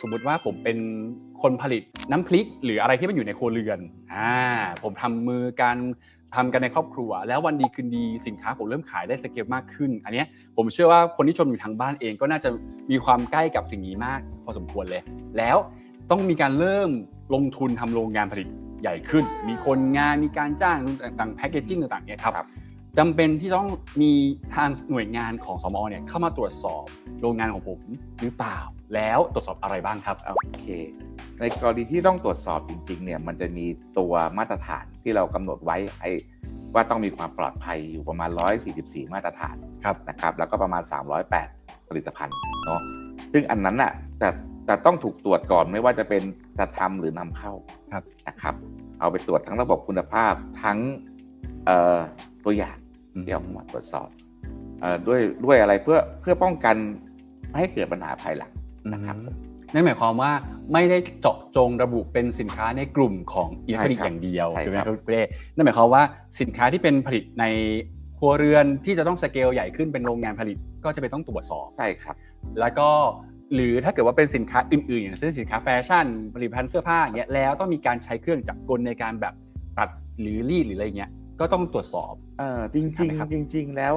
สมมุติว่าผมเป็นคนผลิตน้ำพริก หรืออะไรที่มันอยู่ในครัวเรือนอ่าผมทำมือการทำกันในครอบครัว แล้ววันดีคืนดีสินค้าผมเริ่มขายได้สเกลมากขึ้น อันนี้ผมเชื่อว่าคนที่ชมอยู่ทางบ้านเองก็น่าจะมีความใกล้กับสิ่งนี้มาก พอสมควรเลย แล้วต้องมีการเริ่มลงทุนทำโรงงานผลิตใหญ่ขึ้น มีคนงานมีการจ้างต่างๆแพคเกจจิ้งต่างๆเนี่ยครับครับ จำเป็นที่ต้องมีทางหน่วยงานของสมอเนี่ยเข้ามาตรวจสอบโรงงานของผมหรือเปล่า แล้วตรวจสอบอะไรบ้างครับโอเค ในกรณีที่ต้องตรวจสอบจริงๆเนี่ยมันจะมีตัวมาตรฐานที่เรากำหนดไว้ให้ว่าต้องมีความปลอดภัยอยู่ประมาณ 144 มาตรฐานครับนะครับ แล้วก็ประมาณ 308 ผลิตภัณฑ์เนาะซึ่งอันนั้นน่ะแต่แต่ต้องถูกตรวจก่อนไม่ว่าจะเป็นจะทำหรือนำเข้าครับนะครับ เอาไปตรวจทั้งระบบคุณภาพทั้งเอ่อตัวอย่าง ที่เอามาตรวจสอบเอ่อด้วยด้วยอะไรเพื่อเพื่อป้องกันไม่ให้เกิดปัญหาภายหลังนะครับอืมนั่นหมายความว่าไม่ได้เจาะจงระบุเป็นสินค้าในกลุ่มของอิเล็กทรอนิกส์ใช่ครับอย่างเดียวใช่ใช่ไหมคครัรับบคุณเป้นั่นหมายความว่าสินค้าที่เป็นผลิตในครัวเรือนที่จะต้องสเกลใหญ่ขึ้นเป็นโรงงานผลิตก็จะเป็นต้องตรวจสอบใช่ครับ แล้วก็หรือถ้าเกิดว่าเป็นสินค้าอื่นๆ อย่างเช่นสินค้าแฟชั่นผลิตภัณฑ์เสื้อผ้าอย่างเงี้ยแล้วต้องมีการใช้เครื่องจักรกลในการแบบตัดหรือรีดหรืออะไรเงี้ย ก็ต้องตรวจสอบ เออจริงใช่ไหมครับๆจริง ๆ แล้ว